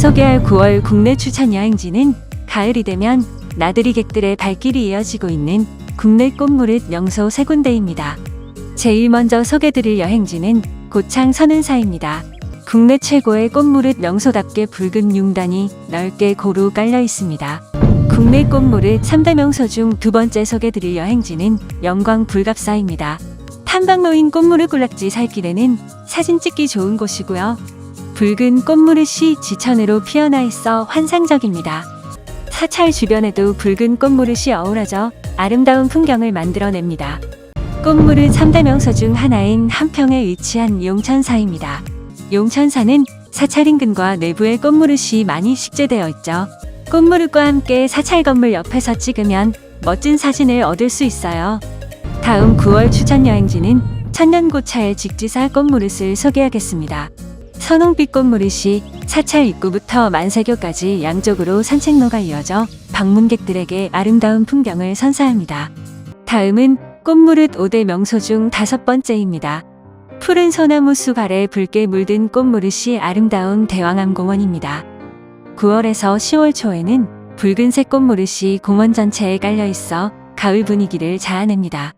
소개할 9월 국내 추천 여행지는 가을이 되면 나들이 객들의 발길이 이어지고 있는 국내 꽃무릇 명소 세 군데입니다. 제일 먼저 소개드릴 여행지는 고창 선은사입니다. 국내 최고의 꽃무릇 명소답게 붉은 융단이 넓게 고루 깔려 있습니다. 국내 꽃무릇 3대 명소 중 두 번째 소개드릴 여행지는 영광 불갑사입니다. 탐방로인 꽃무릇 군락지 살길에는 사진 찍기 좋은 곳이고요. 붉은 꽃무릇이 지천으로 피어나 있어 환상적입니다. 사찰 주변에도 붉은 꽃무릇이 어우러져 아름다운 풍경을 만들어냅니다. 꽃무릇 3대 명소 중 하나인 한평에 위치한 용천사입니다. 용천사는 사찰 인근과 내부에 꽃무릇이 많이 식재되어 있죠. 꽃무릇과 함께 사찰 건물 옆에서 찍으면 멋진 사진을 얻을 수 있어요. 다음 9월 추천 여행지는 천년고차의 직지사 꽃무릇을 소개하겠습니다. 선홍빛 꽃무릇이 사찰 입구부터 만세교까지 양쪽으로 산책로가 이어져 방문객들에게 아름다운 풍경을 선사합니다. 다음은 꽃무릇 5대 명소 중 다섯 번째입니다. 푸른 소나무 숲 아래 붉게 물든 꽃무릇이 아름다운 대왕암 공원입니다. 9월에서 10월 초에는 붉은색 꽃무릇이 공원 전체에 깔려 있어 가을 분위기를 자아냅니다.